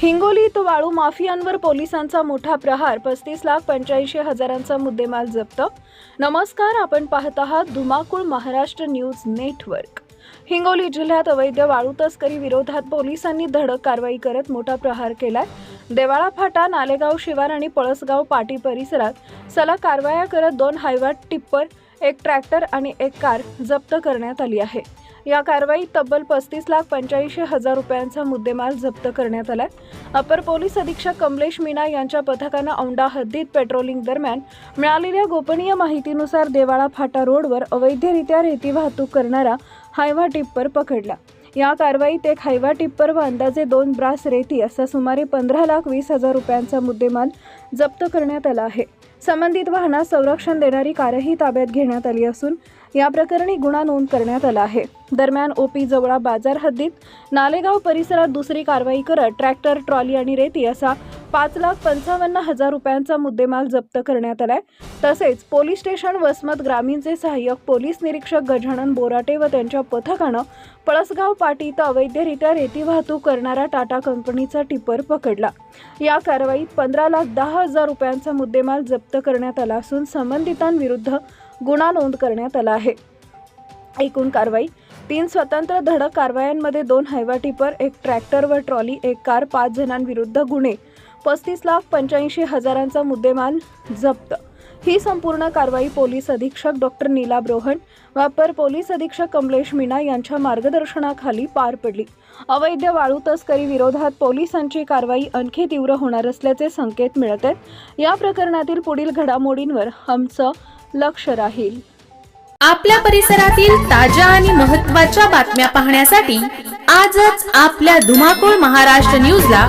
हिंगोलीत वाळू माफियांवर पोलिसांचा मोठा प्रहार पस्तीस लाख पंच्याऐंशी हजारांचा मुद्देमाल जप्त. नमस्कार आपण पाहत आहात धुमाकूळ महाराष्ट्र न्यूज नेटवर्क. हिंगोली जिल्ह्यात अवैध वाळू तस्करी विरोधात पोलिसांनी धडक कारवाई करत मोठा प्रहार केलाय. देवाळा फाटा नालेगाव शिवार आणि पळसगाव पाटी परिसरात सलग कारवाया करत दोन हायवा टिप्पर एक ट्रॅक्टर आणि एक कार जप्त करण्यात आली आहे. या कारवाईत तब्बल पस्तीस लाख पंच्याऐंशी हजार रुपयांचा मुद्देमाल जप्त करण्यात आलाय. अपर पोलीस अधीक्षक कमलेश मीना यांच्या पथकानं औंढा हद्दीत पेट्रोलिंग दरम्यान मिळालेल्या गोपनीय माहितीनुसार देवाळा फाटा रोडवर अवैधरित्या रेती वाहतूक करणारा हायवा टिप्पर पकडला. या कारवाईत एक हायवा टिप्पर व अंदाजे दोन ब्रास रेती असा सुमारे पंधरा लाख वीस हजार रुपयांचा मुद्देमाल जप्त करण्यात आला आहे. संबंधित वाहनास संरक्षण देणारी कारही ताब्यात घेण्यात आली असून या प्रकरणी गुन्हा नोंद करण्यात आला आहे. दरम्यान ओपी जवळा बाजार हद्दीत नालेगाव परिसरात दुसरी कारवाई करत ट्रॅक्टर ट्रॉली आणि रेती असा पाच लाख पंचावन्न हजार रुपयांचा मुद्देमाल जप्त करण्यात आलाय. तसेच पोलीस स्टेशन वसमत ग्रामीणचे सहाय्यक पोलीस निरीक्षक गजानन बोराटे व त्यांच्या पथकानं पळसगाव पाटी इथं अवैधरित्या रेती वाहतूक करणारा टाटा कंपनीचा टिपर पकडला. या कारवाईत पंधरा लाख दहा हजार रुपयांचा मुद्देमाल जप्त करण्यात आला असून संबंधितांविरुद्ध गुन्हा नोंद करण्यात आला आहे. एकूण कारवाई तीन स्वतंत्र धडक कारवायांमध्ये दोन हायवा टिपर एक ट्रॅक्टर व ट्रॉली एक कार पाच जणांविरुद्ध गुन्हे. पस्तीस लाख पंच्याऐंशी हजारांचा मुद्देमाल जप्त. ही संपूर्ण कारवाई पोलीस अधीक्षक डॉक्टर नीला रोहन वापर पोलीस अधीक्षक कमलेश मीना यांच्या मार्गदर्शनाखाली पार पडली. अवैध वाळू तस्करी विरोधात पोलिसांची कारवाई आणखी तीव्र होणार असल्याचे संकेत मिळत आहेत या प्रकरणातील पुढील घडामोडींवर आमचं लक्ष राहील. आपल्या परिसरातील ताज्या आणि महत्त्वाच्या बातम्या पाहण्यासाठी आजच आपल्या धुमाकूळ महाराष्ट्र न्यूजला